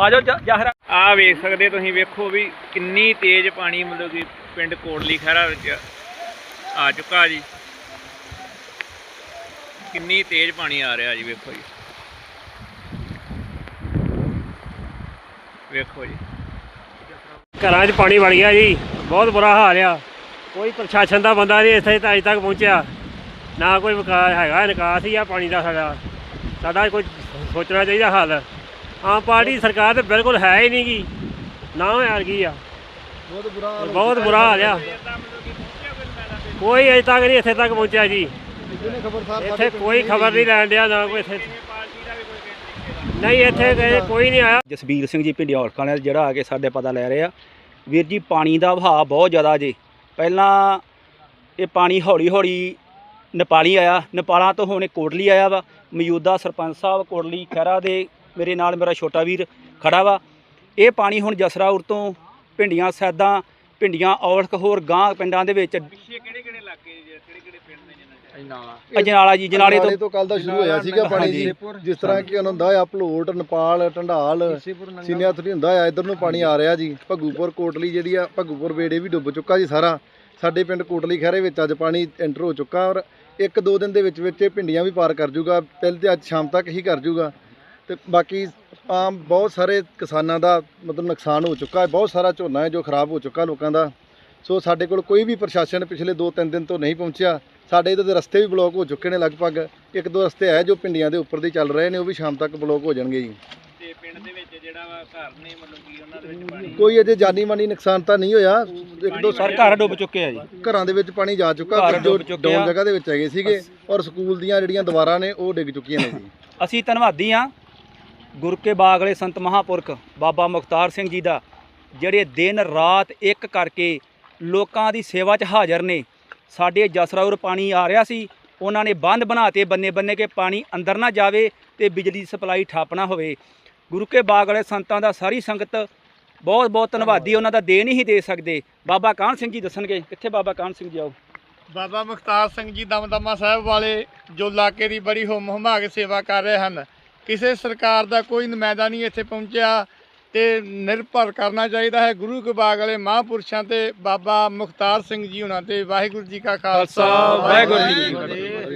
ਆ। ਜਾਓ ਜਾਹਰਾ ਆ ਵੇਖ ਸਕਦੇ ਤੁਸੀਂ ਵੇਖੋ ਵੀ ਕਿੰਨੀ ਤੇਜ਼ ਪਾਣੀ ਮਤਲਬ ਕਿ ਪਿੰਡ ਕੋਟਲੀ ਖਹਿਰਾ ਵਿੱਚ ਆ ਚੁੱਕਾ ਜੀ। ਕਿੰਨੀ ਤੇਜ਼ ਪਾਣੀ ਆ ਰਿਹਾ ਜੀ ਵੇਖੋ ਜੀ। ਵੇਖੋ ਜੀ। ਘਰਾਂ 'ਚ ਪਾਣੀ ਵੜ ਗਿਆ ਜੀ। ਬਹੁਤ ਬੁਰਾ ਹਾਲ ਆ। ਕੋਈ ਪ੍ਰਸ਼ਾਸਨ ਦਾ ਬੰਦਾ ਨਹੀਂ ਇੱਥੇ ਤਾਂ ਅਜੇ ਤੱਕ ਪਹੁੰਚਿਆ। ਨਾ ਕੋਈ ਵਿਕਾਸ ਹੈਗਾ ਨਿਕਾਸ ਹੀ ਆ ਪਾਣੀ ਦਾ ਸਾਡਾ। ਸਾਡਾ ਕੋਈ ਸੋਚਣਾ ਚਾਹੀਦਾ ਹੱਲ। ਆਮ ਪਾਰਟੀ ਸਰਕਾਰ ਤੇ ਬਿਲਕੁਲ ਹੈ ਹੀ ਨਹੀਂ ਗੀ ਨਾ ਯਾਰ ਕੀ ਆ। ਬਹੁਤ ਬੁਰਾ ਹਾਲ ਬਹੁਤ ਬੁਰਾ ਹਾਲ ਆ। ਕੋਈ ਅਜੇ ਤੱਕ ਨਹੀਂ ਇੱਥੇ ਤੱਕ ਪਹੁੰਚਿਆ ਜੀ। ਇੱਥੇ ਕੋਈ ਖਬਰ ਨਹੀਂ ਲੈਣ ਡਿਆ ਨਾ ਕੋਈ ਇੱਥੇ। ਨਹੀਂ ਇੱਥੇ ਕੋਈ- ਕੋਈ ਨਹੀਂ ਆਇਆ। ਜਸਬੀਰ ਸਿੰਘ ਜੀ ਪਿੰਡਿਆ ਔਲਕਾਂ ਜਿਹੜਾ ਆ ਕੇ ਸਾਡੇ ਪਤਾ ਲੈ ਰਹੇ ਆ। ਵੀਰ ਜੀ ਪਾਣੀ ਦਾ ਵਹਾਅ ਬਹੁਤ ਜ਼ਿਆਦਾ ਜੀ। ਪਹਿਲਾਂ ਇਹ ਪਾਣੀ ਹੌਲੀ ਹੌਲੀ ਨੇਪਾਲੀ ਆਇਆ ਨੇਪਾਲਾਂ ਤੋਂ ਹੁਣ ਕੋਟਲੀ ਆਇਆ ਵਾ। ਮੌਜੂਦਾ ਸਰਪੰਚ ਸਾਹਿਬ ਕੋਟਲੀ ਖਹਿਰਾ ਦੇ ਮੇਰੇ ਨਾਲ ਮੇਰਾ ਛੋਟਾ ਵੀਰ ਖੜਾ ਵਾ। ਇਹ ਪਾਣੀ ਹੁਣ ਜਸਰਾਉਰ ਤੋਂ ਪਿੰਡੀਆਂ ਸੈਦਾਂ ਪਿੰਡੀਆਂ ਔਲਖ ਹੋਰ ਗਾਂ ਪਿੰਡਾਂ ਦੇ ਵਿੱਚ। ਪਿੱਛੇ ਕਿਹੜੇ ਕਿਹੜੇ ਇਲਾਕੇ ਜੀ ਕਿਹੜੇ ਕਿਹੜੇ ਪਿੰਡ ਨੇ ਜਿਹਨਾਂ ਅਜਨਾਲਾ ਜੀ ਜਨਾਲੇ ਨਾਲੇ ਤੋਂ ਤੋਂ ਕੱਲ ਦਾ ਸ਼ੁਰੂ ਹੋਇਆ ਸੀਗਾ ਪਾਣੀ ਜੀ। ਜਿਸ ਤਰ੍ਹਾਂ ਕਿ ਹੁੰਦਾ ਆ ਭਲੋਟ ਨੇਪਾਲ ਟੰਡਾਲ ਸੀਨੀਆ ਥਰੀ ਹੁੰਦਾ ਆ। ਇਧਰ ਨੂੰ ਪਾਣੀ ਆ ਰਿਹਾ ਜੀ। ਭੱਗੂਪੁਰ ਕੋਟਲੀ ਜਿਹੜੀ ਆ ਭੱਗੂਪੁਰ ਵੇੜੇ ਵੀ ਡੁੱਬ ਚੁੱਕਾ ਜੀ ਸਾਰਾ। ਸਾਡੇ ਪਿੰਡ ਕੋਟਲੀ ਖਹਿਰੇ ਵਿੱਚ ਅੱਜ ਪਾਣੀ ਐਂਟਰ ਹੋ ਚੁੱਕਾ ਔਰ ਇੱਕ ਦੋ ਦਿਨ ਦੇ ਵਿੱਚ ਵਿੱਚ ਇਹ ਪਿੰਡੀਆਂ ਵੀ ਪਾਰ ਕਰ ਜੂਗਾ, ਪਹਿਲੇ ਤੇ ਅੱਜ ਸ਼ਾਮ ਤੱਕ ਹੀ ਕਰ ਜੂਗਾ। ਤੇ ਬਾਕੀ ਆਮ ਬਹੁਤ ਸਾਰੇ ਕਿਸਾਨਾਂ ਦਾ ਮਤਲਬ ਨੁਕਸਾਨ ਹੋ ਚੁੱਕਾ ਹੈ ਬਹੁਤ ਸਾਰਾ ਝੋਨਾ ਹੈ ਜੋ ਖਰਾਬ ਹੋ ਚੁੱਕਾ ਲੋਕਾਂ ਦਾ। ਸੋ ਸਾਡੇ ਕੋਲ ਕੋਈ ਵੀ ਪ੍ਰਸ਼ਾਸਨ ਪਿਛਲੇ 2-3 ਦਿਨ ਤੋਂ ਨਹੀਂ ਪਹੁੰਚਿਆ। ਸਾਡੇ ਇਹਦੇ ਰਸਤੇ ਵੀ ਬਲੌਕ ਹੋ ਚੁੱਕੇ ਨੇ ਲਗਭਗ। ਇੱਕ ਦੋ ਰਸਤੇ ਹੈ ਜੋ ਪਿੰਡੀਆਂ ਦੇ ਉੱਪਰ ਦੀ ਚੱਲ ਰਹੇ ਨੇ, ਉਹ ਵੀ ਸ਼ਾਮ ਤੱਕ ਬਲੌਕ ਹੋ ਜਾਣਗੇ ਜੀ। ਪਿੰਡ ਦੇ ਵਿੱਚ ਜਿਹੜਾ ਵਾ ਘਰ ਨੇ ਮਤਲਬ ਕਿ ਉਹਨਾਂ ਦੇ ਵਿੱਚ ਪਾਣੀ ਕੋਈ ਅਜੇ ਜਾਨੀ ਮਾਨੀ ਨੁਕਸਾਨ ਤਾਂ ਨਹੀਂ ਹੋਇਆ। ਇੱਕ ਦੋ ਸਰ ਘਰ ਡੁੱਬ ਚੁੱਕੇ ਆ ਜੀ। ਘਰਾਂ ਦੇ ਵਿੱਚ ਪਾਣੀ ਜਾ ਚੁੱਕਾ ਘਰ ਜੋ ਡੁੱਬ ਚੁੱਕੇ ਡਾਊਨ ਆ। ਜਗ੍ਹਾ ਦੇ ਵਿੱਚ ਹੈਗੇ ਸੀਗੇ ਔਰ ਸਕੂਲ ਦੀਆਂ ਜਿਹੜੀਆਂ ਦੀਵਾਰਾਂ ਨੇ ਉਹ ਡਿੱਗ ਚੁੱਕੀਆਂ ਨੇ ਜੀ। ਅਸੀਂ ਧੰਨਵਾਦੀ ਹਾਂ ਗੁਰ ਕੇ ਬਾਗ ਵਾਲੇ ਸੰਤ ਮਹਾਪੁਰਖ ਬਾਬਾ ਮੁਖਤਾਰ ਸਿੰਘ ਜੀ ਦਾ ਜਿਹੜੇ ਦਿਨ ਰਾਤ ਇੱਕ ਕਰਕੇ ਲੋਕਾਂ ਦੀ ਸੇਵਾ 'ਚ ਹਾਜ਼ਰ ਨੇ। ਸਾਡੇ ਜਸਰਾਉਰ ਪਾਣੀ ਆ ਰਿਹਾ ਸੀ ਉਹਨਾਂ ਨੇ ਬੰਦ ਬਣਾਤੇ ਬੰਨੇ ਬੰਨੇ ਕੇ ਪਾਣੀ ਅੰਦਰ ਨਾ ਜਾਵੇ ਤੇ ਬਿਜਲੀ ਦੀ ਸਪਲਾਈ ਠੱਪ ਨਾ ਹੋਵੇ। ਗੁਰੂ ਕੇ ਬਾਗ ਵਾਲੇ ਸੰਤਾਂ ਦਾ ਸਾਰੀ ਸੰਗਤ ਬਹੁਤ ਬਹੁਤ ਧੰਨਵਾਦੀ ਉਹਨਾਂ ਦਾ ਦੇ ਨਹੀਂ ਦੇ ਸਕਦੇ। ਬਾਬਾ ਕਾਹਨ ਸਿੰਘ ਜੀ ਦੱਸਣਗੇ? ਕਿੱਥੇ ਬਾਬਾ ਕਾਹਨ ਸਿੰਘ ਜੀ ਆਓ? ਬਾਬਾ ਮੁਖਤਾਰ ਸਿੰਘ ਜੀ ਦਮਦਮਾ ਸਾਹਿਬ ਵਾਲੇ ਜੋ ਇਲਾਕੇ ਦੀ ਬੜੀ ਹੁਮ ਹੁਮਾ ਕੇ ਸੇਵਾ ਕਰ ਰਹੇ ਹਨ ਕਿਸੇ ਸਰਕਾਰ ਦਾ ਕੋਈ ਨੁਮਾਇੰਦਾ ਨਹੀਂ ਇੱਥੇ ਪਹੁੰਚਿਆ ਤੇ ਨਿਰਭਰ ਕਰਨਾ ਚਾਹੀਦਾ ਹੈ। ਗੁਰੂ ਕੇ ਬਾਗ ਵਾਲੇ ਮਹਾਂਪੁਰਸ਼ਾਂ ਤੇ ਬਾਬਾ ਮੁਖਤਾਰ ਸਿੰਘ ਜੀ ਹੁਣਾਂ ਤੇ ਵਾਹਿਗੁਰੂ ਜੀ ਕਾ ਖਾਲਸਾ। ਵਾਹਿਗੁਰੂ ਜੀ ਕੀ ਫਤਿਹ।